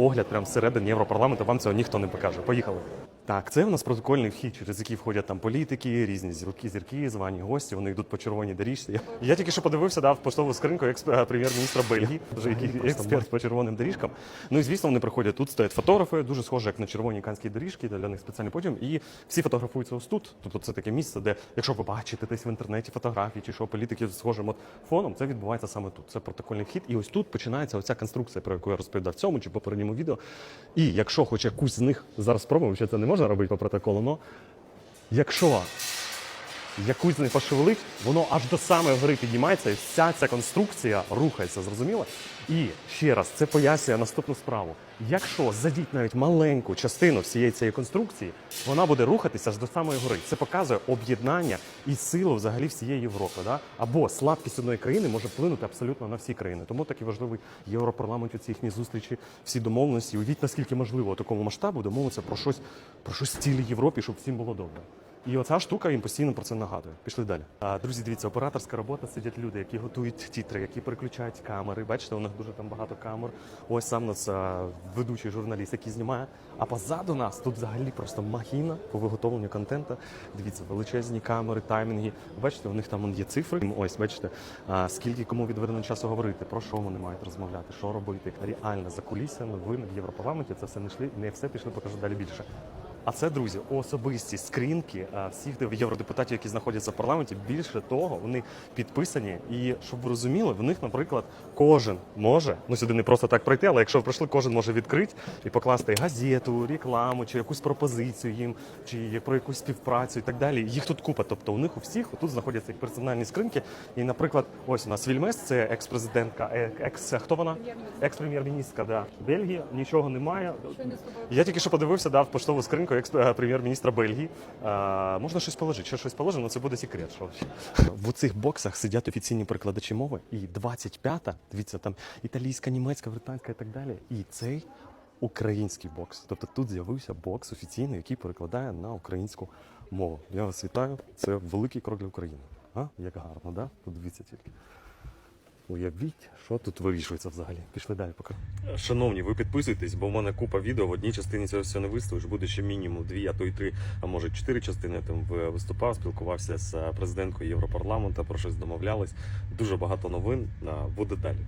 Огляд прямо всередині Європарламенту, вам цього ніхто не покаже. Поїхали. Так, це у нас протокольний вхід, через який входять там політики, різні зірки, зірки, звані гості. Вони йдуть по червоній доріжці. Я, тільки що подивився, дав поштову скриньку е, прем'єр-міністра Бельгії, вже який експерт по червоним доріжкам. Ну і звісно, вони приходять. Тут стоять фотографи, дуже схоже, як на червоній канській доріжці, для них спеціальний потім. І всі фотографуються ось тут. Тобто це таке місце, де, якщо ви бачите десь в інтернеті фотографії чи що політики з схожим от фоном, це відбувається саме тут. Це протокольний вхід. І ось тут починається оця конструкція, про яку я розповідав в цьому чи попередньому відео. І якщо хоч якусь з них зараз спробуємо, що це не можна робити по протоколу, але якщо якусь не пошевелить, воно аж до самої гори піднімається, і вся ця конструкція рухається, зрозуміло? І ще раз, це пояснює наступну справу. Якщо задіть навіть маленьку частину всієї цієї конструкції, вона буде рухатися аж до самої гори. Це показує об'єднання і силу взагалі всієї Європи. Да? Або слабкість одної країни може вплинути абсолютно на всі країни. Тому такий важливий європарламент, у ці їхні зустрічі, всі домовленості. Уявіть, наскільки можливо такому масштабу домовитися про щось, про щось в цілій Європі, щоб всім було добре. І оця штука їм постійно про це нагадує. Пішли далі. А, друзі, дивіться, операторська робота сидять люди, які готують тітри, які переключають камери. Бачите, у них дуже там багато камер. Ось сам нас ведучий журналіст, який знімає. А позаду нас тут взагалі просто махіна по виготовленню контенту. Дивіться, величезні камери, таймінги. Бачите, у них там є цифри. Ось, бачите, скільки кому відведено часу говорити, про що вони мають розмовляти, що робити. Реально за кулісами ви в Європарламенті це все не йшли, не все пішли, покажу далі більше. А це, друзі, особисті скринки всіх євродепутатів, які знаходяться в парламенті. Більше того, вони підписані. І щоб ви розуміли, в них, наприклад, кожен може ну сюди не просто так пройти, але якщо ви пройшли, кожен може відкрити і покласти газету, рекламу чи якусь пропозицію їм, чи про якусь співпрацю і так далі. Їх тут купа. Тобто у них у всіх тут знаходяться їх персональні скринки. І, наприклад, ось у нас Вільмес, це екс-президентка, е, екс хто вона? Екс-прем'єр-міністка да. Бельгії. Нічого немає. Я тільки що подивився, дав поштову скринку екс е, прем'єр-міністра Бельгії. А, можна щось положити, що щось положено, це буде секрет. Що в цих боксах сидять офіційні перекладачі мови, і 25-та, дивіться, там італійська, німецька, британська і так далі. І цей український бокс. Тобто тут з'явився бокс офіційний, який перекладає на українську мову. Я вас вітаю. Це великий крок для України. А? Як гарно, да? Подивіться тільки. Уявіть, що тут вирішується взагалі. Пішли далі поки. Шановні, ви підписуйтесь, бо в мене купа відео. В одній частині цього все не виставиш. Буде ще мінімум дві, а то й три, а може чотири частини. Там виступав, спілкувався з е, президенткою Європарламенту, про щось домовлялись. Дуже багато новин. Буде далі.